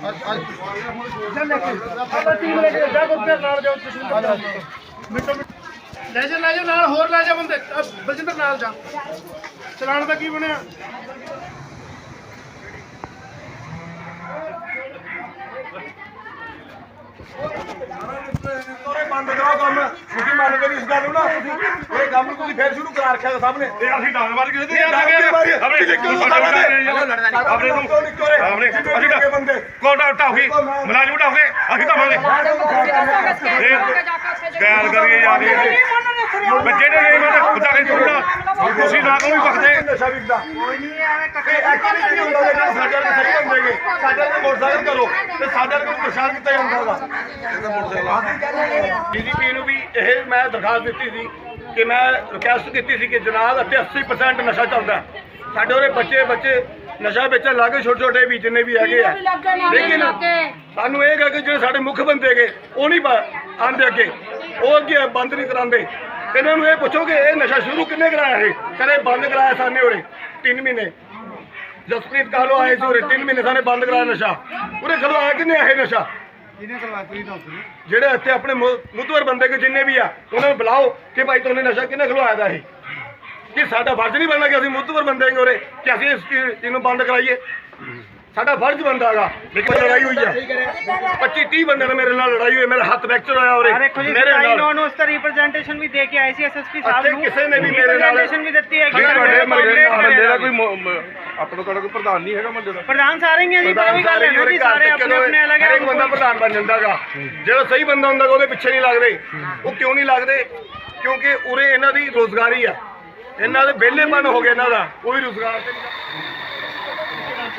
ਲੈ ਜਾ ਨਾਲ ਜਾਓ ਤੁਸੀਂ ਲੈ ਜਾ ਲੈ ਜਾ ਨਾਲ ਹੋਰ ਲੈ ਜਾ ਬੰਦੇ ਅਹ ਬਲਜਿੰਦਰ ਨਾਲ ਜਾ ਚਲਾਣ ਦਾ ਕੀ ਬਣਿਆ ਤੋਰੇ ਬੰਦ ਕਰਾਓ ਕੰਮ। ਤੁਸੀਂ ਮੰਨ ਕੇ ਨਹੀਂ ਇਸ ਗੱਲ ਨੂੰ ਨਾ। ਤੁਸੀਂ ਇਹ ਕੰਮ ਨੂੰ ਤੁਸੀਂ ਫੇਰ ਸ਼ੁਰੂ ਕਰਾ ਰੱਖਿਆ ਸਭ ਨੇ ਇਹ ਅਸੀਂ ਕਿਸੇ ਦੇ ਨਹੀਂ। ਆਪਣੇ? ਆਪਣੇ ਨੂੰ ਆਪਣੇ ਕੇ ਬੰਦੇ ਕੋਟਾ ਮਲਾਜਮ ਅਸੀਂ ਗੈਰ ਕਰੀਏ ਯਾਰ ਇਹ ਬੱਚੇ ਨੇ ਇਹ ਮੈਂ ਖੁਦਾ ਕੇ ਤੁਰਨਾ ਤੁਸੀਂ ਨਾ ਕੋਈ ਬਖਦੇ ਨਸ਼ਾ ਵਿਕਦਾ ਕੋਈ ਨਹੀਂ ਐਵੇਂ ਕੱਟੇ ਐਕਚੁਅਲੀ ਕੀ ਹੁੰਦਾ। ਹੈ ਜਿਹੜਾ ਸਾਡੇ ਵਰਗੇ ਸਹੀ ਬੰਦੇਗੇ ਸਾਡੇ ਵਰਗੇ ਮੋਟਰਸਾਈਕਲ ਕਰੋ ਤੇ ਸਾਡੇ ਵਰਗੇ ਨਸ਼ਾ ਕੀਤਾ ਜਾਂਦਾਗਾ ਡੀਜੀਪੀ ਨੂੰ ਵੀ ਇਹ ਮੈਂ ਦਰਖਾਸਤ ਦਿੱਤੀ ਸੀ ਕਿ ਮੈਂ ਰਿਕੁਐਸਟ ਕੀਤੀ ਸੀ ਕਿ ਜਨਾਬ ਇੱਥੇ 80% ਨਸ਼ਾ ਚੱਲਦਾ ਹੈ। ਸਾਡੇ ਉਹਦੇ ਬੱਚੇ ਬੱਚੇ ਨਸ਼ਾ ਵੇਚਣ ਲੱਗੇ ਛੋਟੇ ਛੋਟੇ ਵੀ ਜਿੰਨੇ ਵੀ ਹੈਗੇ ਆ। ਲੇਕਿਨ ਸਾਨੂੰ ਇਹ ਹੈਗਾ ਕਿ ਜਿਹੜੇ ਸਾਡੇ ਮੁੱਖ ਬੰਦੇ ਹੈਗੇ ਉਹ ਨਹੀਂ ਆਂਦੇ ਅੱਗੇ। ਉਹ ਅੱਗੇ ਬੰਦ ਨਹੀਂ ਕਰਾਉਂਦੇ। ਇਹਨਾਂ ਨੂੰ ਇਹ ਪੁੱਛੋ ਕਿ ਇਹ ਨਸ਼ਾ ਸ਼ੁਰੂ ਕਿੰਨੇ ਕਰਾਇਆ ਇਹ? ਕਦੇ ਬੰਦ ਕਰਾਇਆ ਸਾਨੇ ਉਰੇ 3 ਮਹੀਨੇ। ਜਸਪ੍ਰੀਤ ਕਾਲੋ ਆਏ ਸੀ ਉਰੇ 3 ਮਹੀਨੇ ਸਾਨੇ ਬੰਦ ਕਰਾਇਆ ਨਸ਼ਾ। ਉਰੇ ਖਲਵਾਇਆ ਕਿੰਨੇ ਇਹ ਨਸ਼ਾ? ਜਿਹੜੇ ਇੱਥੇ ਆਪਣੇ ਮੁੱਤਵਰ ਬੰਦੇ ਕੋ ਜਿੰਨੇ ਵੀ ਆ ਉਹਨਾਂ ਨੂੰ ਬੁਲਾਓ ਕਿ ਭਾਈ ਤੁਹਾਨੂੰ ਨਸ਼ਾ ਕਿੰਨੇ ਖਲਵਾਇਆ ਦਾ ਇਹ? ਕਿ ਸਾਡਾ ਫਰਜ਼ ਨਹੀਂ ਬਣਦਾ ਕਿ ਅਸੀਂ ਮੁੱਤਵਰ ਬੰਦੇ ਉਰੇ ਕਿ ਅਸੀਂ ਇਸ ਚੀਜ਼ ਨੂੰ ਬੰਦ ਕਰਾਈਏ। ਸਾਡਾ ਫਰਜ਼ ਬਣਦਾ ਹੈਗਾ। ਲੇਕਿਨ ਲੜਾਈ ਹੋਈ ਆ। 25 30 ਬੰਦੇ ਨਾਲ ਮੇਰੇ ਨਾਲ ਲੜਾਈ ਹੋਈ ਮੇਰਾ ਹੱਥ ਫ੍ਰੈਕਚਰ ਹੋਇਆ ਦੇਖੋ ਜੀ ਮੇਰੇ ਨਾਲ। ਨੂੰ ਉਸ ਦਾ ਰਿਪਰੈਜ਼ੈਂਟੇਸ਼ਨ ਵੀ ਦੇ ਕੇ ਆਏ ਸੀ ਐਸਐਸਪੀ ਸਾਹਿਬ ਨੂੰ। ਕਿਸੇ ਨੇ ਵੀ ਮੇਰੇ ਨਾਲ- ਰਿਪਰੈਜ਼ੈਂਟੇਸ਼ਨ ਵੀ ਦਿੱਤੀ ਹੈ ਕਿ ਤੁਹਾਡੇ ਮਹੱਲੇ ਦਾ- ਕੋਈ ਆਪਣਾ ਤੁਹਾਡਾ ਕੋਈ ਪ੍ਰਧਾਨ ਨਹੀਂ ਹੈਗਾ ਮਹੱਲੇ ਦਾ। ਪ੍ਰਧਾਨ ਸਾਰੇ ਹੀ ਹੈ ਜੀ ਕੋਈ ਗੱਲ ਹੈ ਜੀ ਸਾਰੇ ਆਪਣੇ ਆਪਣੇ ਅਲੱਗ ਹਰੇਕ ਬੰਦਾ ਪ੍ਰਧਾਨ ਬਣ ਜਾਂਦਾਗਾ ਜਿਹੜਾ ਸਹੀ ਬੰਦਾ ਹੁੰਦਾ ਉਹਦੇ ਪਿੱਛੇ ਨਹੀਂ ਲੱਗਦੇ। ਉਹ ਕਿਉਂ ਨਹੀਂ ਲੱਗਦੇ? ਕਿਉਂਕਿ ਉਰੇ ਇਹਨਾਂ ਦੀ ਰੋਜ਼ਗਾਰੀ ਆ। ਇਹਨਾਂ ਦੇ ਵਿਹਲੇਪਨ ਹੋ ਗਿਆ ਇਹਨਾਂ ਦਾ। ਕੋਈ ਰੋਜ਼ਗਾਰ ਤੇ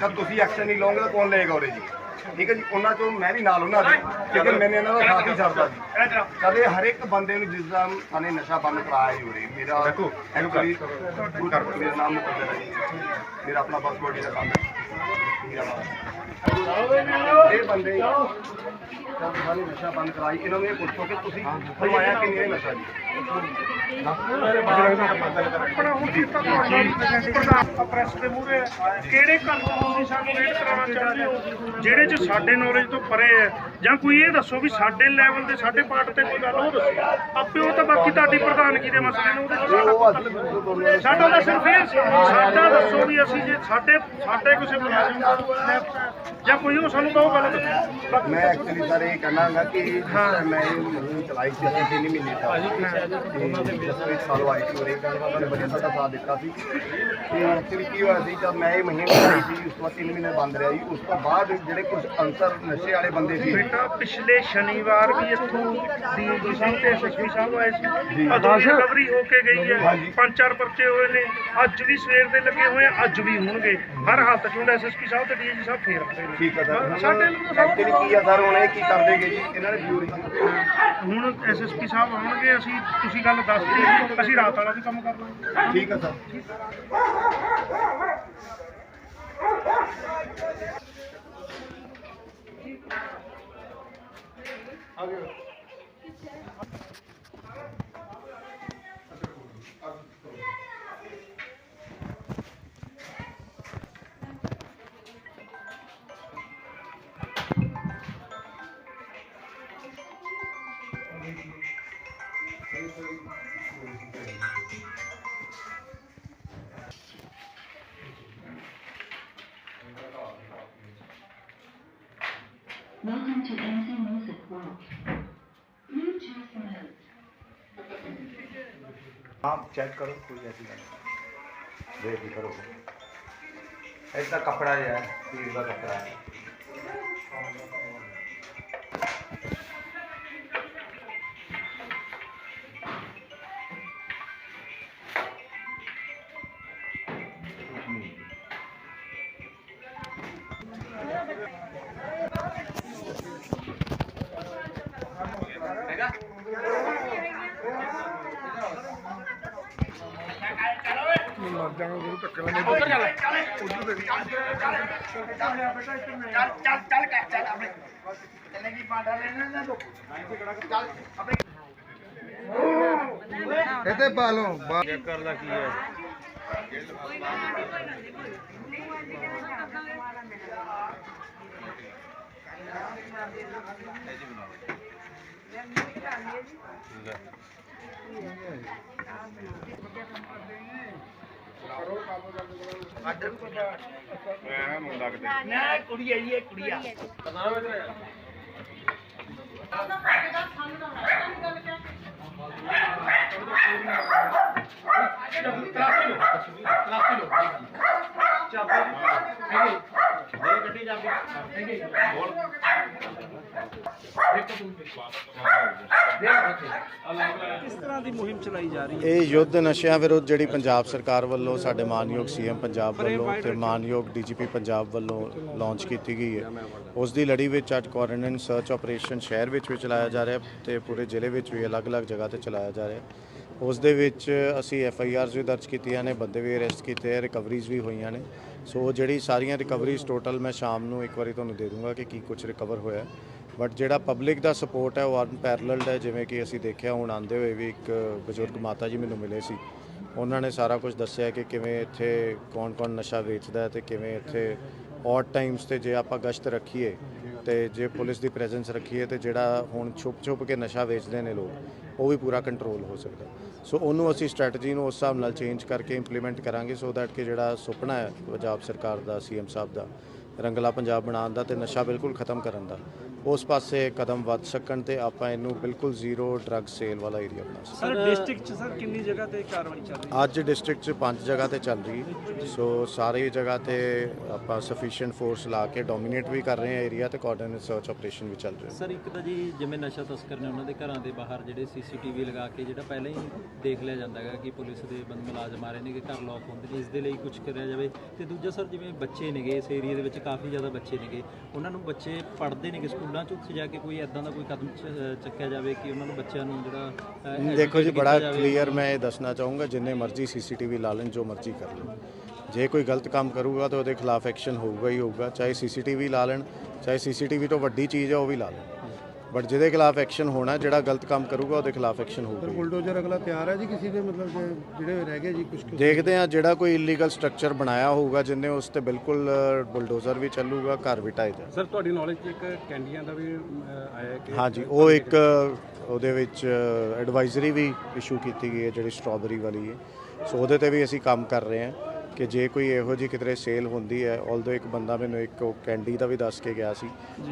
ਜਦ ਤੁਸੀਂ ਐਕਸ਼ਨ ਨਹੀਂ ਲਓਗੇ ਤਾਂ ਕੌਣ ਲਏਗਾ ਉਰੇ ਜੀ? ਠੀਕ ਹੈ ਜੀ ਉਹਨਾਂ ਚੋਂ ਮੈਂ ਵੀ ਨਾਲ ਉਹਨਾਂ ਦੇ। ਕਿਉਂਕਿ ਮੈਨੇ ਇਹਨਾਂ ਦਾ ਸਾਥ ਹੀ ਛੱਡਦਾ ਜੀ। ਕਦੇ ਹਰ ਇੱਕ ਬੰਦੇ ਨੂੰ ਜਿਸ ਦਾ ਸਾਨੇ ਨਸ਼ਾ ਬੰਦ ਕਰਾਇਆ ਜੀ ਉਰੇ। ਮੇਰਾ ਐਕਚੁਅਲੀ ਮੇਰਾ ਨਾਮ ਮੁਕੱਦਰ ਹੈ ਜੀ। ਮੇਰਾ ਆਪਣਾ ਬਸ ਬੋਡੀ ਦਾ ਕੰਮ ਹੈ। ਇਹ ਬੰਦੇ ਜਦ ਸਾਨੇ ਨਸ਼ਾ ਬੰਦ ਕਰਾਈ। ਇਹਨਾਂ ਨੂੰ ਇਹ ਪੁੱਛੋ ਕਿ ਤੁਸੀਂ ਖਲਵਾਇਆ ਕਿੰਨੇ ਹੈ ਨਸ਼ਾ ਜੀ? ਕਿਹੜੇ ਕਾਨੂੰਨ ਤੁਸੀਂ ਸਾਨੂੰ ਰੇਡ ਕਰਾਉਣਾ ਚਾਹੁੰਦੇ ਹੋ ਜਿਹੜੇ ਚ ਸਾਡੇ ਨੌਲੇਜ ਤੋਂ ਪਰੇ ਹੈ ਜਾਂ ਕੋਈ ਇਹ ਦੱਸੋ ਵੀ ਸਾਡੇ ਲੈਵਲ ਤੇ ਸਾਡੇ ਪਾਰਟ ਤੇ ਕੋਈ ਗੱਲ ਉਹ ਦੱਸੋ ਆਪੇ ਉਹ ਤਾਂ ਬਾਕੀ ਤੁਹਾਡੀ ਪ੍ਰਧਾਨਗੀ ਦੇ ਮਸਲੇ ਨੇ ਉਹਦੇ ਸਾਡਾ ਉਹ ਗੱਲ ਤਾਂ ਸਿਰਫ ਇਹ ਸਾਡਾ ਦੱਸੋ ਵੀ ਅਸੀਂ ਜੇ ਸਾਡੇ ਸਾਡੇ ਕਿਸੇ ਮੁਲਾਜ਼ਮ ਜਾਂ ਕੋਈ ਉਹ ਸਾਨੂੰ ਕਹੋ ਗੱਲ ਦੱਸੋ ਮੈਂ ਐਕਚੁਅਲੀ ਸਰ ਇਹ ਕਹਿਣਾਗਾ ਕਿ ਮੈਂ ਚਲਾਈ ਸੀ, ਅਸੀਂ ਮਹੀਨੇ ਤੱਕ। ਤੇ ਜਸਪ੍ਰੀਤ ਸਾਲੋ ਆਈ ਸੀ ਉਰੇ। ਉਹਨਾਂ ਨੇ ਬੜਾ ਸਾਡਾ ਸਾਥ ਦਿੱਤਾ ਸੀ। ਤੇ ਐਕਚੁਅਲੀ ਕੀ ਹੋਇਆ ਸੀ ਜਦ ਮੈਂ ਇਹ ਮੁਹਿੰਮ ਚਲਾਈ ਸੀ ਉਸ ਤੋਂ ਤਿੰਨ ਮਹੀਨੇ ਬੰਦ ਰਿਹਾ ਜੀ। ਉਸ ਤੋਂ ਬਾਅਦ ਜਿਹੜੇ ਕੁਝ ਅੰਸਰ ਨਸ਼ੇ ਵਾਲੇ ਬੰਦੇ ਸੀ। ਬੇਟਾ ਪਿਛਲੇ ਸ਼ਨੀਵਾਰ ਵੀ ਇੱਥੋਂ ਡੀਜੀ ਸਾਹਿਬ ਤੇ ਐਸਐਸਪੀ ਸਾਹਿਬ ਆਏ ਸੀ। ਅਦੋਂ ਰਿਕਵਰੀ ਹੋ ਕੇ ਗਈ ਹੈ। ਪੰਜ ਚਾਰ ਪਰਚੇ ਹੋਏ ਨੇ। ਅੱਜ ਵੀ ਸਵੇਰ ਦੇ ਲੱਗੇ ਹੋਏ ਅੱਜ ਵੀ ਹੋਣਗੇ। ਹਰ ਹਾਲਤ 'ਚ ਐਸਐਸਪੀ ਸਾਹਿਬ ਤੇ ਡੀਜੀ ਸਾਹਿਬ ਫੇਰ ਠੀਕ ਹੈ ਸਰ। ਸਾਡੇ ਐਕਚੁਅਲੀ ਕੀ ਆ ਸਰ ਹੁਣ ਇਹ ਕੀ ਕਰਦੇਗੇ ਜੀ? ਇਹਨਾਂ ਨੇ ਡਿਊਰੀ ਹੁਣ ਐਸਐਸਪੀ ਸਾਹਿਬ ਆਉਣਗੇ ਅਸੀਂ ਤੁਸੀਂ ਗੱਲ ਦੱਸਦੇ ਅਸੀਂ ਰਾਤ ਵਾਲਾ ਵੀ ਕੰਮ ਕਰ ਲਾਂਗੇ। ਠੀਕ ਹੈ sir. Welcome to MC Music World. Bluetooth mode. आप चेक करो कोई ऐसी वेट भी करो ऐसा कपड़ा है पीस का कपड़ा है Thank you. ਇਹਦੇ ਪਾ ਲਓ ਨਾ ਕੁੜੀ ਆਈ ਹੈ ਕੁੜੀ ਆ ਨਾਮ ਇਧਰ ਆ ਸਾਹਮਣੇ ਗੱਲ ਕਿਆ ਇਹ ਯੁੱਧ ਨਸ਼ਿਆਂ ਵਿਰੁੱਧ ਜਿਹੜੀ ਪੰਜਾਬ ਸਰਕਾਰ ਵੱਲੋਂ ਸਾਡੇ ਮਾਨਯੋਗ ਸੀਐਮ ਪੰਜਾਬ ਵੱਲੋਂ ਤੇ ਮਾਨਯੋਗ ਡੀਜੀਪੀ ਪੰਜਾਬ ਵੱਲੋਂ ਲਾਂਚ ਕੀਤੀ ਗਈ ਹੈ। ਉਸ ਦੀ ਲੜੀ ਵਿੱਚ ਅੱਜ ਕੁਆਰੰਟਾਈਨ ਸਰਚ ਆਪਰੇਸ਼ਨ ਸ਼ਹਿਰ ਵਿੱਚ ਵੀ ਚਲਾਇਆ ਜਾ ਰਿਹਾ ਤੇ ਪੂਰੇ ਜ਼ਿਲ੍ਹੇ ਵਿੱਚ ਵੀ ਅਲੱਗ-ਅਲੱਗ ਜਗ੍ਹਾ ਤੇ ਚਲਾਇਆ ਜਾ ਰਿਹਾ। ਉਸ ਦੇ ਵਿੱਚ ਅਸੀਂ ਐਫ ਆਈ ਆਰਸ ਵੀ ਦਰਜ ਕੀਤੀਆਂ ਨੇ ਬੰਦੇ ਵੀ ਅਰੈਸਟ ਕੀਤੇ ਆ ਰਿਕਵਰੀਜ਼ ਵੀ ਹੋਈਆਂ ਨੇ। ਸੋ ਜਿਹੜੀ ਸਾਰੀਆਂ ਰਿਕਵਰੀਜ਼ ਟੋਟਲ ਮੈਂ ਸ਼ਾਮ ਨੂੰ ਇੱਕ ਵਾਰੀ ਤੁਹਾਨੂੰ ਦੇ ਦੂੰਗਾ ਕਿ ਕੀ ਕੁਝ ਰਿਕਵਰ ਹੋਇਆ। ਬਟ ਜਿਹੜਾ ਪਬਲਿਕ ਦਾ ਸਪੋਰਟ ਹੈ, ਉਹ ਅਨਪੈਰਲਡ ਹੈ। ਜਿਵੇਂ ਕਿ ਅਸੀਂ ਦੇਖਿਆ, ਹੁਣ ਆਂਦੇ ਹੋਏ ਵੀ ਇੱਕ ਬਜ਼ੁਰਗ ਮਾਤਾ ਜੀ ਮੈਨੂੰ ਮਿਲੇ ਸੀ। ਉਹਨਾਂ ਨੇ ਸਾਰਾ ਕੁਝ ਦੱਸਿਆ ਕਿ ਕਿਵੇਂ ਇੱਥੇ ਕੌਣ-ਕੌਣ ਨਸ਼ਾ ਵੇਚਦਾ ਹੈ ਤੇ ਕਿਵੇਂ ਇੱਥੇ ਔਟ ਟਾਈਮਸ ਤੇ ਜੇ ਆਪਾਂ ਗਸ਼ਤ ਰੱਖੀਏ ਤੇ ਜੇ ਪੁਲਿਸ ਦੀ ਪ੍ਰੈਜ਼ੈਂਸ ਰੱਖੀਏ ਤੇ ਜਿਹੜਾ ਹੁਣ ਛੁਪ-ਛੁਪ ਕੇ ਨਸ਼ਾ ਵੇਚਦੇ ਨੇ ਲੋਕ, ਉਹ ਵੀ ਪੂਰਾ ਕੰਟਰੋਲ ਹੋ ਸਕਦਾ। ਸੋ ਉਹਨੂੰ ਅਸੀਂ ਸਟ੍ਰੈਟਜੀ ਨੂੰ ਉਸ ਹਿਸਾਬ ਨਾਲ ਚੇਂਜ ਕਰਕੇ ਇੰਪਲੀਮੈਂਟ ਕਰਾਂਗੇ ਸੋ ਦੈਟ ਕਿ ਜਿਹੜਾ ਸੁਪਨਾ ਹੈ ਪੰਜਾਬ ਸਰਕਾਰ ਦਾ ਸੀਐਮ ਸਾਹਿਬ ਦਾ, ਰੰਗਲਾ ਪੰਜਾਬ ਬਣਾਉਣ ਦਾ ਤੇ ਨਸ਼ਾ ਬਿਲਕੁਲ ਖਤਮ ਕਰਨ ਦਾ। ਉਸ ਪਾਸੇ ਕਦਮ ਵੱਧ ਸਕਣ ਤੇ ਆਪਾਂ ਇਹਨੂੰ ਬਿਲਕੁਲ ਜ਼ੀਰੋ ਡਰੱਗ ਸੇਲ ਵਾਲਾ ਏਰੀਆ ਬਣਾ ਸਕੀਏ ਸਰ ਡਿਸਟ੍ਰਿਕਟ ਚ ਸਰ ਕਿੰਨੀ ਜਗ੍ਹਾ ਤੇ ਕਾਰਵਾਈ ਚੱਲ ਰਹੀ ਅੱਜ ਡਿਸਟ੍ਰਿਕਟ 'ਚ ਪੰਜ ਜਗ੍ਹਾ ਤੇ ਚੱਲ ਰਹੀ ਹੈ। ਸੋ ਸਾਰੀ ਜਗ੍ਹਾ ਤੇ ਆਪਾਂ ਸਫੀਸ਼ੀਐਂਟ ਫੋਰਸ ਲਾ ਕੇ ਡੋਮੀਨੇਟ ਵੀ ਕਰ ਰਹੇ ਹਾਂ ਏਰੀਆ ਤੇ ਕੋਆਰਡੀਨੇਟ ਸਰਚ ਆਪਰੇਸ਼ਨ ਵੀ ਚੱਲ ਰਿਹਾ ਸਰ ਇੱਕ ਤਾਂ ਜੀ ਜਿਵੇਂ ਨਸ਼ਾ ਤਸਕਰ ਨੇ ਉਹਨਾਂ ਦੇ ਘਰਾਂ ਦੇ ਬਾਹਰ ਜਿਹੜੇ ਸੀਸੀਟੀਵੀ ਲਗਾ ਕੇ ਜਿਹੜਾ ਪਹਿਲਾਂ ਹੀ ਦੇਖ ਲਿਆ ਜਾਂਦਾ ਹੈਗਾ ਕਿ ਪੁਲਿਸ ਦੇ ਬੰਦ ਮੁਲਾਜ਼ਮ ਆ ਰਹੇ ਨੇ ਕਿ ਘਰ ਲੌਕ ਹੁੰਦੇ ਨੇ ਇਸ ਦੇ ਲਈ ਕੁਝ ਕਰਿਆ ਜਾਵੇ। ਤੇ ਦੂਜਾ ਸਰ ਜਿਵੇਂ ਬੱਚੇ ਨੇਗੇ ਇਸ ਏਰੀਆ ਦੇ ਵਿੱਚ ਕਾਫੀ ਜ਼ਿਆਦਾ ਬੱਚੇ ਨੇਗੇ ਉਹਨਾਂ ਨੂੰ ਬੱਚੇ ਪੜ੍ਹਦੇ ਨੇਗੇ ਸਕੂਲਾਂ 'ਚ ਉੱਥੇ ਜਾ ਕੇ ਕੋਈ ਐਦਾਂ ਦਾ ਕੋਈ ਕਦਮ ਚ- ਚੱਕਿਆ ਜਾਵੇ ਕਿ ਉਹਨਾਂ ਨੂੰ ਬੱਚਿਆਂ ਨੂੰ ਜਿਹੜਾ ਦੇਖੋ ਜੀ ਬੜਾ। ਕਲੀਅਰ ਮੈਂ ਇਹ ਦੱਸਣਾ ਚਾਹੂੰਗਾ ਜਿੰਨੇ ਮਰਜ਼ੀ ਸੀਸੀਟੀਵੀ ਲਾ ਲੈਣ ਜੋ ਮਰਜ਼ੀ ਕਰ ਲੈਣ ਜੇ ਕੋਈ ਗਲਤ ਕੰਮ ਕਰੂਗਾ ਤਾਂ ਉਹਦੇ ਖਿਲਾਫ ਐਕਸ਼ਨ ਹੋਊਗਾ ਹੀ ਹੋਊਗਾ ਚਾਹੇ ਸੀਸੀਟੀਵੀ ਲਾ ਲੈਣ ਚਾਹੇ ਸੀਸੀਟੀਵੀ ਤੋਂ ਵੱਡੀ ਚੀਜ਼ ਹੈ ਉਹ ਵੀ ਲਾ ਲੈਣ ਬਟ ਜਿਹਦੇ ਖਿਲਾਫ ਐਕਸ਼ਨ ਹੋਣਾ ਜਿਹੜਾ ਗਲਤ ਕੰਮ ਕਰੂਗਾ ਉਹਦੇ ਖਿਲਾਫ ਐਕਸ਼ਨ ਹੋਊਗਾ। ਬੁਲਡੋਜ਼ਰ ਅਗਲਾ ਤਿਆਰ ਹੈ ਜੀ ਕਿਸੇ ਦੇ? ਮਤਲਬ ਕਿ ਜਿਹੜੇ ਰਹਿ ਗਏ ਜੀ ਕੁਝ ਦੇਖਦੇ ਆ ਜਿਹੜਾ ਕੋਈ ਇਲੀਗਲ ਸਟਰਕਚਰ ਬਣਾਇਆ ਹੋਊਗਾ ਜਿੰਨੇ ਉਸ ਤੇ ਬਿਲਕੁਲ ਬੁਲਡੋਜ਼ਰ ਵੀ ਚੱਲੂਗਾ ਘਰ ਵੀ ਢਾਏ ਜਾ ਸਰ ਤੁਹਾਡੀ ਨੌਲੇਜ 'ਚ ਇੱਕ ਕੈਂਡੀਆਂ ਦਾ ਵੀ ਆਇਆ ਕਿ ਹਾਂਜੀ ਉਹ ਇੱਕ ਉਹਦੇ ਵਿੱਚ ਐਡਵਾਈਜ਼ਰੀ ਵੀ ਇਸ਼ੂ ਕੀਤੀ ਗਈ ਹੈ ਜਿਹੜੀ ਸਟ੍ਰਾਬੇਰੀ ਵਾਲੀ ਹੈ। ਸੋ ਉਹਦੇ ਤੇ ਵੀ ਅਸੀਂ ਕੰਮ ਕਰ ਰਹੇ ਹਾਂ। ਕਿ ਜੇ ਕੋਈ ਇਹੋ ਜਿਹੀ ਕਿਤੇ ਸੇਲ ਹੁੰਦੀ ਹੈ ਆਲਦੋ ਇੱਕ ਬੰਦਾ ਮੈਨੂੰ ਇੱਕ ਉਹ ਕੈਂਡੀ ਦਾ ਵੀ ਦੱਸ ਕੇ ਗਿਆ ਸੀ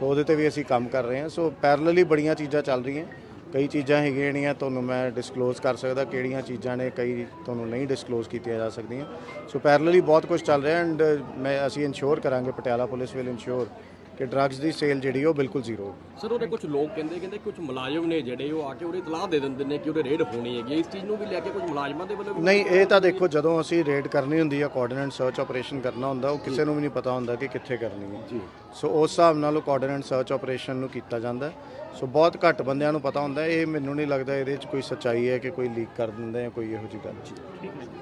ਸੋ ਉਹਦੇ ਤੇ ਵੀ ਅਸੀਂ ਕੰਮ ਕਰ ਰਹੇ ਹਾਂ। ਸੋ ਪੈਰਲਲੀ ਬੜੀਆਂ ਚੀਜ਼ਾਂ ਚੱਲ ਰਹੀਆਂ। ਕਈ ਚੀਜ਼ਾਂ ਹੈਗੀਆਂ ਜਿਹੜੀਆਂ ਤੁਹਾਨੂੰ ਮੈਂ ਡਿਸਕਲੋਜ਼ ਕਰ ਸਕਦਾ ਕਿਹੜੀਆਂ ਚੀਜ਼ਾਂ ਨੇ ਕਈ ਤੁਹਾਨੂੰ ਨਹੀਂ ਡਿਸਕਲੋਜ਼ ਕੀਤੀਆਂ ਜਾ ਸਕਦੀਆਂ। ਸੋ ਪੈਰਲਲੀ ਬਹੁਤ ਕੁਝ ਚੱਲ ਰਿਹਾ ਐਂਡ ਮੈਂ ਅਸੀਂ ਇਨਸ਼ੋਰ ਕਰਾਂਗੇ ਪਟਿਆਲਾ ਪੁਲਿਸ ਵਿਲ ਇਨਸ਼ੋਰ ਕਿ ਡਰੱਗਸ ਦੀ ਸੇਲ ਜਿਹੜੀ ਉਹ ਬਿਲਕੁਲ ਜ਼ੀਰੋ ਸਰ ਉਹਦੇ ਕੁਝ ਲੋਕ ਕਹਿੰਦੇ ਕਹਿੰਦੇ ਕੁਝ ਮੁਲਾਜ਼ਮ ਨੇ ਜਿਹੜੇ ਉਹ ਆ ਕੇ ਉਹਦੇ ਇਤਲਾਹ ਦੇ ਦਿੰਦੇ ਨੇ ਕਿ ਉਹਦੇ ਰੇਡ ਹੋਣੀ ਹੈਗੀ ਇਸ ਚੀਜ਼ ਨੂੰ ਵੀ ਲੈ ਕੇ ਕੁਝ ਮੁਲਾਜ਼ਮਾਂ ਦੇ ਵੱਲੋਂ ਨਹੀਂ ਇਹ ਤਾਂ ਦੇਖੋ ਜਦੋਂ ਅਸੀਂ ਰੇਡ ਕਰਨੀ ਹੁੰਦੀ ਹੈ ਕੋਆਰਡੀਨੇਟ ਸਰਚ ਆਪਰੇਸ਼ਨ ਕਰਨਾ ਹੁੰਦਾ ਉਹ ਕਿਸੇ ਨੂੰ ਵੀ ਨਹੀਂ ਪਤਾ ਹੁੰਦਾ ਕਿ ਕਿੱਥੇ ਕਰਨੀ ਹੈ ਜੀ। ਸੋ ਉਸ ਹਿਸਾਬ ਨਾਲ ਉਹ ਕੋਆਰਡੀਨੇਟ ਸਰਚ ਆਪਰੇਸ਼ਨ ਨੂੰ ਕੀਤਾ ਜਾਂਦਾ ਹੈ। ਸੋ ਬਹੁਤ ਘੱਟ ਬੰਦਿਆਂ ਨੂੰ ਪਤਾ ਹੁੰਦਾ ਹੈ। ਇਹ ਮੈਨੂੰ ਨਹੀਂ ਲੱਗਦਾ ਇਹਦੇ 'ਚ ਕੋਈ ਸੱਚਾਈ ਹੈ ਕਿ ਕੋਈ ਲੀਕ ਕਰ ਦਿੰਦੇ ਆ ਕੋਈ ਇਹੋ ਜਿਹੀ ਗੱਲ।